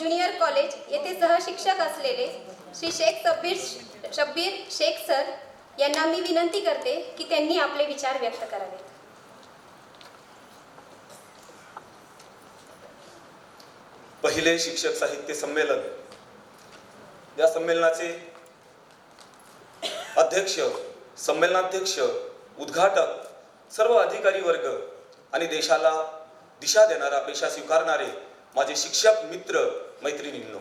Junior college येथे सहशिक्षक असलेले श्री शेख सब्बीर शब्बीर शेख सर यांना मी विनंती करते की त्यांनी आपले विचार व्यक्त करावेत पहिले शिक्षक साहित्य संमेलन. या संमेलनाचे अध्यक्ष संमेलनाध्यक्ष उद्घाटक सर्व अधिकारी वर्ग आणि देशाला दिशा देणारा पेशा स्वीकारणारे माझे शिक्षक मित्र मैत्रिणींनो.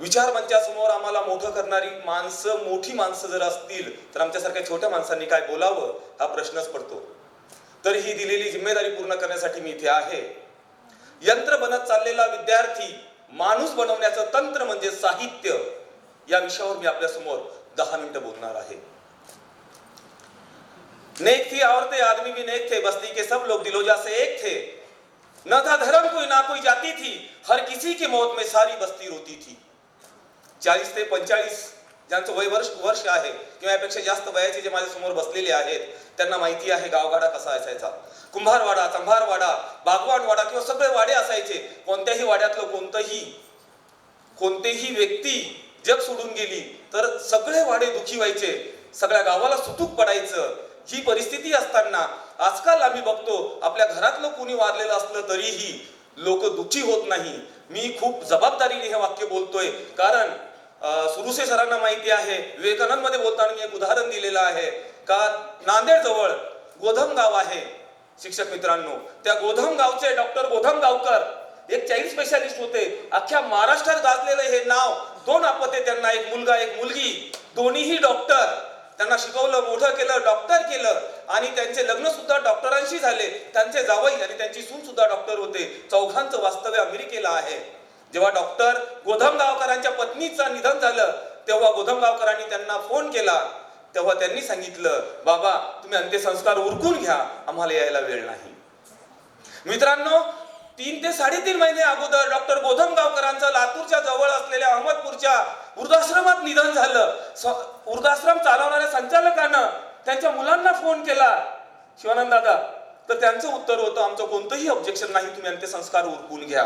विचार मंचासमोर आम्हाला मोठं करणारी माणसं मोठी माणसं जर असतील तर आमच्यासारख्या छोट्या माणसांनी काय बोलावं हा प्रश्नच पडतो. तर ही दिलेली जिम्मेदारी पूर्ण करण्यासाठी मी इथे आहे. यंत्र बनत चाललेला विद्यार्थी माणूस बनवण्याचं तंत्र म्हणजे साहित्य या विषयावर मी आपल्यासमोर दहा मिनिटं बोलणार आहे. नेक थी औरतें आदमी भी नेक थे बस्ती के सब लोग दिलोजा से एक थे. न था धर्म कोई ना कोई जाती थी। हर किसी की मौत में सारी बस्ती रोती थी। चाळीस ते पंचाळीस ज्यांचं वय वर्ष वर्ष आहे किंवा यापेक्षा जास्त वयाचे जे माझ्यासमोर बसलेले आहेत त्यांना माहिती आहे गावगाडा कसा असायचा. कुंभारवाडा चंभारवाडा बागवानवाडा किंवा सगळे वाडे असायचे. कोणत्याही वाड्यातलं कोणतंही कोणतेही व्यक्ती जग सोडून गेली तर सगळे वाडे दुखी व्हायचे. सगळ्या गावाला सुतूक पडायचं. ही परिस्थिती असताना आजकाल आम्ही बघतो आपल्या घरातलं कोणी वारलेलं असलं तरीही लोक दुःखी होत नाही. मी खूप जबाबदारीने हे वाक्य बोलतोय. कारण सुरुसे सरांना माहिती आहे विवेकानंदमध्ये बोलताना मी एक उदाहरण दिलेलं आहे. का नांदेड जवळ गोधम गाव आहे शिक्षक मित्रांनो. त्या गोधम गावचे डॉक्टर गोधम गावकर एक चाइल्ड स्पेशालिस्ट होते. अख्ख्या महाराष्ट्रात गाजलेलं हे नाव दोन आपते त्यांना एक मुलगा एक मुलगी. दोन्हीही डॉक्टर. त्यांना शिकवलं मोठं केलं डॉक्टर केलं. आणि त्यांचे लग्न सुद्धा डॉक्टरांशी झाले. त्यांचे जावई आणि त्यांची सून सुद्धा डॉक्टर होते. चौघांचं वास्तव्य अमेरिकेला आहे. जेव्हा डॉक्टर गोधमगावकरांच्या पत्नीचं निधन झालं तेव्हा गोधमगावकरांनी त्यांना फोन केला. तेव्हा त्यांनी सांगितलं बाबा तुम्ही अंत्यसंस्कार उरकून घ्या. आम्हाला यायला वेळ नाही. मित्रांनो तीन ते साडेतीन महिने अगोदर डॉक्टर गोधमगावकरांचं लातूरच्या जवळ असलेल्या अहमदपूरच्या वृद्धाश्रमात निधन झालं. स- वृद्धाश्रम चालवणाऱ्या संचालकानं त्यांच्या मुलांना फोन केला. शिवानंद दादा तर त्यांचं उत्तर होतं आमचं कोणतंही ऑब्जेक्शन नाही तुम्ही अंत्यसंस्कार उरकून घ्या.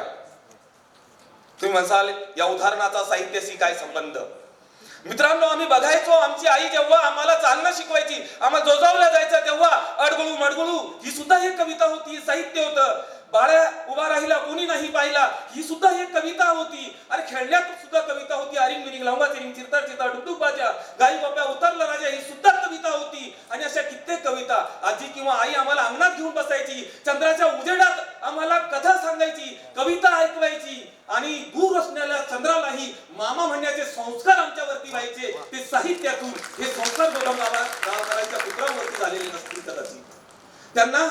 तुम्ही म्हणसाल या उदाहरणाचा साहित्याशी काय संबंध? मित्रांनो आम्ही बघायचो आमची आई जेव्हा आम्हाला चालणं शिकवायची आम्हाला जोजावल्या जायचं तेव्हा अडगळू मडगळू ही सुद्धा एक कविता होती साहित्य होतं. बाळ्या उभा राहिला कोणी नाही पाहिला ही सुद्धा एक कविता होती. अरे खेळण्यात सुद्धा कविता होती अरिंग मिरिंग लांबा चिरिंग चिरता चिरता डुकडुक बाजा गाई बाप्या उतरला राजा ही सुद्धा कविता होती आणि अशा कित्येक कविता आजी किंवा आई आम्हाला अंगणात घेऊन बसायची चंद्राच्या उजेडात आम्हाला कथा सांगायची कविता ऐकवायची आणि दूर असणाऱ्या चंद्रालाही मामा म्हणण्याचे संस्कार आमच्यावरती व्हायचे. ते साहित्यातून हे संस्कार गोदाम गावकरांच्या पुत्रांवरती झालेले नसतील कदाचित. त्यांना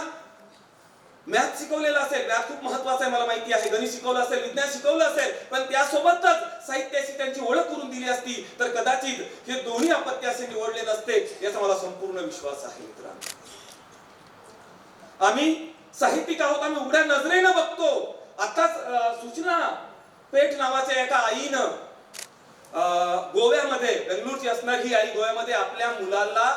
मॅथ शिकवलेलं असेल मॅथ खूप महत्वाचं आहे मला माहिती आहे. गणित शिकवलं असेल विज्ञान शिकवलं असेल पण त्यासोबतच साहित्याशी त्यांची ओळख करून दिली असती तर कदाचित हे दोन्ही अपत्य असे निवडले नसते याचा मला संपूर्ण विश्वास आहे मित्रांनो. आम्ही साहित्यिक आहोत आम्ही उघड्या नजरेनं बघतो. आताच सूचना पेठ नावाच्या एका आईनं गोव्यामध्ये बेंगलोरची असणारी आई गोव्यामध्ये आपल्या मुलाला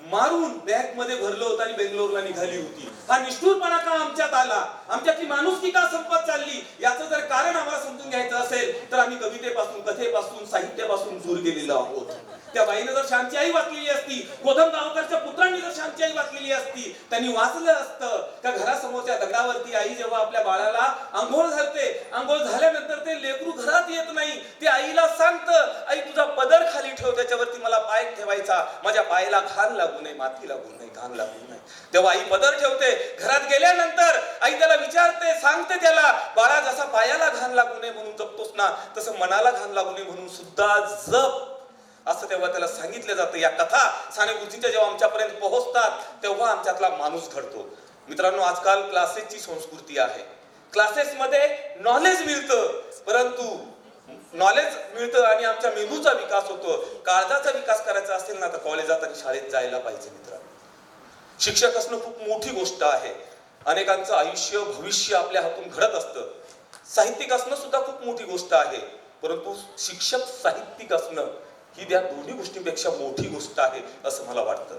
मारून बॅगमध्ये भरलं होतं आणि बेंगलोरला निघाली होती. हा निष्ठुरपणा का आमच्यात आला? आमच्यातली माणुसकी का संपत चालली? याचं जर कारण आम्हाला समजून घ्यायचं असेल तर आम्ही कवितेपासून कथेपासून साहित्यापासून दूर गेलेलो आहोत. त्या बाईने जर शांती आई वाचलेली असती गोधम गावकरच्या पुत्रांनी जर शांती आई वाचलेली असती त्यांनी वाचलं असतं त्या घरासमोरच्या दगडावरती आई जेव्हा आपल्या बाळाला आंघोळ घालते आंघोळ झाल्यानंतर ते लेकरू घरात येत नाही ते आईला सांगतं आई तुझा पदर खाली ठेव त्याच्यावरती मला पाय ठेवायचा. माझ्या पायाला घाण लागू नये माती लागू नये घाण लागू नये. तेव्हा आई पदर ठेवते घरात गेल्यानंतर आई त्याला विचारते सांगते त्याला बाळा जसा पायाला घाण लागू नये म्हणून जपतोस ना तसं मनाला घाण लागू नये म्हणून सुद्धा जप. असं तेव्हा त्याला सांगितलं जातं. या कथा साने गुरुजींच्या जेव्हा आमच्यापर्यंत पोहोचतात तेव्हा आमच्यातला माणूस घडतो. मित्रांनो आजकाल क्लासेसची संस्कृती आहे. क्लासेसमध्ये नॉलेज मिळतं. परंतु नॉलेज मिळतं आणि आमच्या मेंदूचा विकास होतो. काळजाचा विकास करायचा असेल ना तर कॉलेजात आणि शाळेत जायला पाहिजे मित्रांनो. शिक्षक असणं खूप मोठी गोष्ट आहे. अनेकांचं आयुष्य भविष्य आपल्या हातून घडत असतं. साहित्यिक असणं सुद्धा खूप मोठी गोष्ट आहे. परंतु शिक्षक साहित्यिक असणं ही त्या दोन्ही गोष्टींपेक्षा मोठी गोष्ट आहे असं मला वाटतं.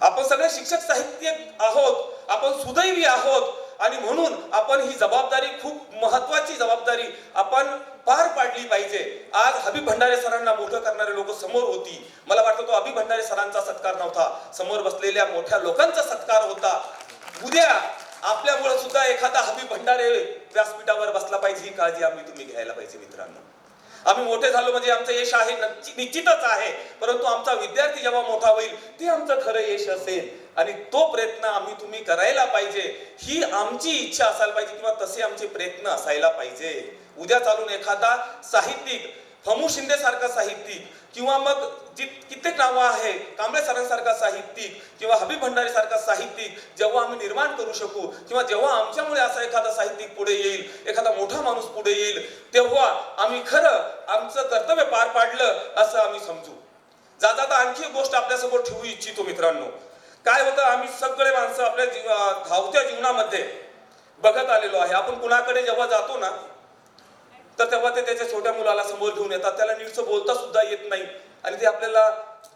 आपण सगळे शिक्षक साहित्य आहोत आपण सुदैवी आहोत आणि म्हणून आपण ही जबाबदारी खूप महत्वाची जबाबदारी आपण पार पाडली पाहिजे. आज हबीब भंडारे सरांना मोठं करणारे लोक समोर होती. मला वाटतं तो हबीब भंडारे सरांचा सत्कार नव्हता. समोर बसलेल्या मोठ्या लोकांचा सत्कार होता. उद्या आपल्यामुळे सुद्धा एखादा हबीब भंडारे व्यासपीठावर बसला पाहिजे ही काळजी आम्ही तुम्ही घ्यायला पाहिजे मित्रांनो. आम्ही मोठे झालो म्हणजे आमचं यश आहे निश्चितच आहे. परंतु आमचा विद्यार्थी जेव्हा मोठा होईल ते आमचं खरं यश असेल. आणि तो प्रयत्न आम्ही तुम्ही करायला पाहिजे. ही आमची इच्छा असायला पाहिजे किंवा तसे आमचे प्रयत्न असायला पाहिजे. उद्या चालून एखादा साहित्यिक हमू शिंदे सारखा साहित्यिक किंवा मग जी कित्येक नावं आहे कांबळे सरांसारखा साहित्यिक किंवा हबीब भंडारी सारखा साहित्यिक जेव्हा आम्ही निर्माण करू शकू किंवा जेव्हा आमच्यामुळे असा एखादा साहित्यिक पुढे येईल एखादा मोठा माणूस पुढे येईल तेव्हा आम्ही खरं आमचं कर्तव्य पार पाडलं असं आम्ही समजू. जाता जाता आणखी एक गोष्ट आपल्यासमोर ठेवू इच्छितो मित्रांनो. काय होतं आम्ही सगळे माणसं आपल्या जीव- धावत्या जीवनामध्ये बघत आलेलो आहे. आपण कुणाकडे जेव्हा जातो ना तर तेव्हा ते त्याच्या छोट्या मुलाला समोर घेऊन येतात. त्याला नीटचं बोलता सुद्धा येत नाही. आणि ते आपल्याला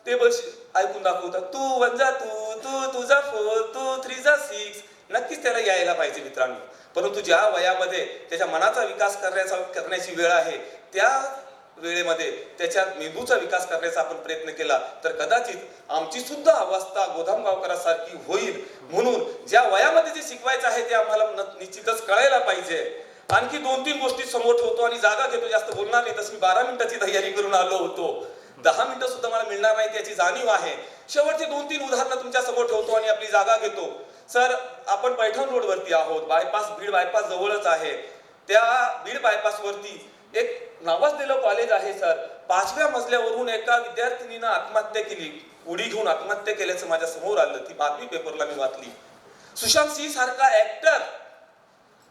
ते बस ऐकून दाखवतात. तू वंजा तू तू तुझा फोर तू थ्रीचा सिक्स नक्कीच त्याला यायला पाहिजे मित्रांनो. परंतु ज्या वयामध्ये त्याच्या मनाचा विकास करण्याचा करण्याची वेळ आहे त्या वेळेमध्ये त्याच्या मेंदूचा विकास करण्याचा आपण प्रयत्न केला तर कदाचित आमची सुद्धा अवस्था गोदामगावकरासारखी होईल. म्हणून ज्या वयामध्ये जे शिकवायचं आहे ते आम्हाला निश्चितच कळायला पाहिजे. आणखी दोन तीन गोष्टी समोर ठेवतो आणि जागा घेतो. जास्त बोलणार नाही तसं मी बारा मिनिटाची तयारी करून आलो होतो. दहा मिनिटं सुद्धा मला मिळणार नाही त्याची जाणीव आहे. शेवटची दोन तीन उदाहरणं तुमच्यासमोर ठेवतो आणि आपली जागा घेतो. सर आपण पैठण रोडवरती आहोत. बायपास बीड बायपास जवळच आहे. त्या बीड बायपास वरती एक नावाजलेलं कॉलेज आहे सर. पाचव्या मजल्यावरून एका विद्यार्थिनीनं आत्महत्या केली. उडी घेऊन आत्महत्या केल्याचं माझ्यासमोर आलं. ती बातमी पेपरला मी वाचली. सुशांत सिंह सारखा ऍक्टर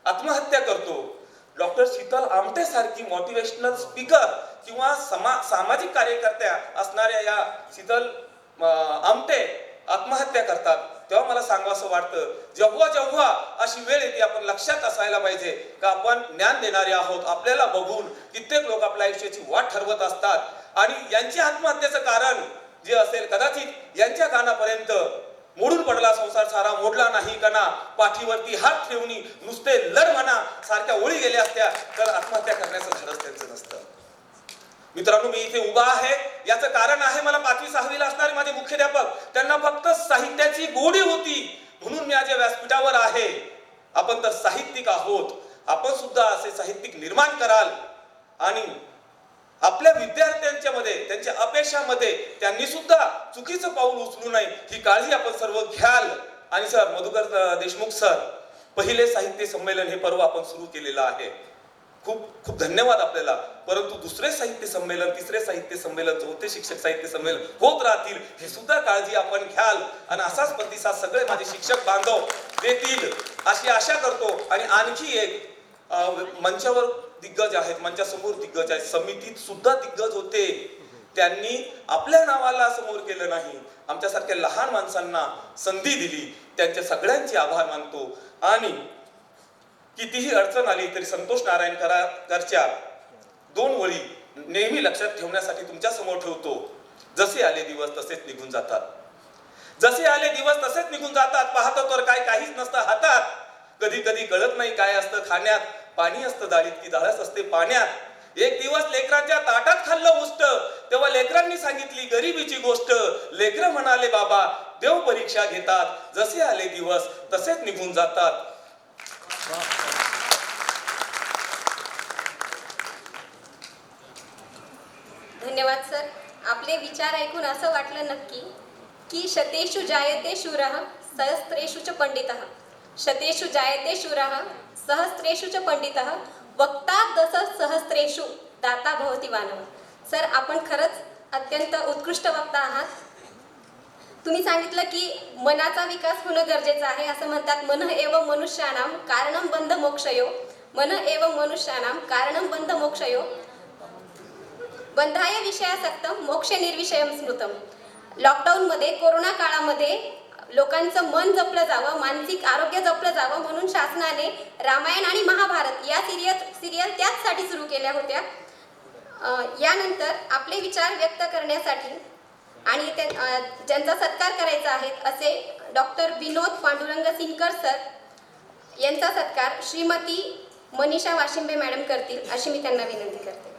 आत्महत्या करतो. डॉक्टर शीतल आमटे सारखी मोटिवेशनल स्पीकर किंवा समा सामाजिक कार्यकर्त्या असणाऱ्या या शीतल आमटे आत्महत्या करतात. तेव्हा मला सांगावं वाटतं जेव्हा जेव्हा अशी वेळ येते आपण लक्षात असायला पाहिजे का आपण ज्ञान देणारे आहोत. आपल्याला बघून कित्येक लोक आपल्या आयुष्याची वाट ठरवत असतात. आणि यांची आत्महत्येचं कारण जे असेल कदाचित यांच्या कानापर्यंत मोडून पडला संसार सारा मोडला नाही कणा पाठीवरती हात ठेवणी नुसते लढ म्हणा सारख्या ओळी गेल्या असत्या. तर आत्महत्या करण्याचं धाडस त्यांचं नसतं. मित्रांनो मी इथे उभा आहे. याचं कारण आहे मला पाचवी सहावीला असणारे माझे मुख्याध्यापक. त्यांना फक्त साहित्याची गोडी होती. म्हणून मी आज या व्यासपीठावर आहे. आपण तर साहित्यिक आहोत. आपण सुद्धा असे साहित्यिक निर्माण कराल. आणि आपल्या विद्यार्थ्यांच्या मध्ये त्यांच्या अपेक्षामध्ये त्यांनी सुद्धा चुकीचं पाऊल उचलू नये ही काळजी आपण सर्व घ्याल. आणि सर मधुकर देशमुख सर पहिले साहित्य संमेलन हे पर्व आपण सुरू केलेलं आहे. खूप खूप धन्यवाद आपल्याला. परंतु दुसरे साहित्य संमेलन तिसरे साहित्य संमेलन चौथे शिक्षक साहित्य संमेलन होत राहतील हे सुद्धा काळजी आपण घ्याल. आणि असाच प्रतिसाद सगळे माझे शिक्षक बांधव देतील अशी आशा करतो. आणि आणखी एक मंचावर दिग्गज आहेत मंचासमोर दिग्गज आहेत. समितीत सुद्धा दिग्गज होते. त्यांनी आपल्या नावाला समोर केलं नाही. आमच्यासारख्या लहान माणसांना संधी दिली. त्यांच्या सगळ्यांचे आभार मानतो. आणि कितीही अडचण आली तरी संतोष नारायण करारच्या दोन वळी नेहमी लक्षात ठेवण्यासाठी तुमच्यासमोर ठेवतो. जसे आले दिवस तसेच निघून जातात. जसे आले दिवस तसेच निघून जातात. पाहतो तर काय काहीच नसतं हातात. कधी कधी कळत नाही काय असतं खाण्यात. पाणी असतं दाळीत की दाळच असते पाण्यात. एक दिवस लेकरांच्या ताटात खाल्लं उष्ट. तेव्हा लेकरांनी सांगितली गरिबीची गोष्ट. लेकर म्हणाले बाबा देव परीक्षा घेतात. जसे आले दिवस तसेच निघून जातात. धन्यवाद सर. आपले विचार ऐकून असं वाटलं नक्की की शतेषु जायते शूरः सहस्त्रेषु च पंडितः. शतेषु जायते शूरः सहस्त्रेषु च पंडितः वक्ता दस सहस्त्रेषु दाता भवती मानव सर आपण खरंच अत्यंत उत्कृष्ट वक्ता आहात. तुम्ही सांगितलं की मनाचा विकास होणं गरजेचं आहे असं म्हणतात. मन एव मनुष्यानाम कारणम बंध मोक्षयो. मन एव मनुष्यानाम कारणम बंध मोक्षयो. बंधाय विषयासक्तम मोक्ष निर्विषयम स्मृतम. लॉकडाऊनमध्ये कोरोना काळामध्ये लोकांचं मन जपलं जावं मानसिक आरोग्य जपलं जावं म्हणून शासनाने रामायण आणि महाभारत या सिरियल सिरियल त्याचसाठी सुरू केल्या होत्या. यानंतर आपले विचार व्यक्त करण्यासाठी आणि ते ज्यांचा सत्कार करायचा आहे असे डॉक्टर विनोद पांडुरंग सिंगकर सर यांचा सत्कार श्रीमती मनीषा वाशिंबे मॅडम करतील अशी मी त्यांना विनंती करते.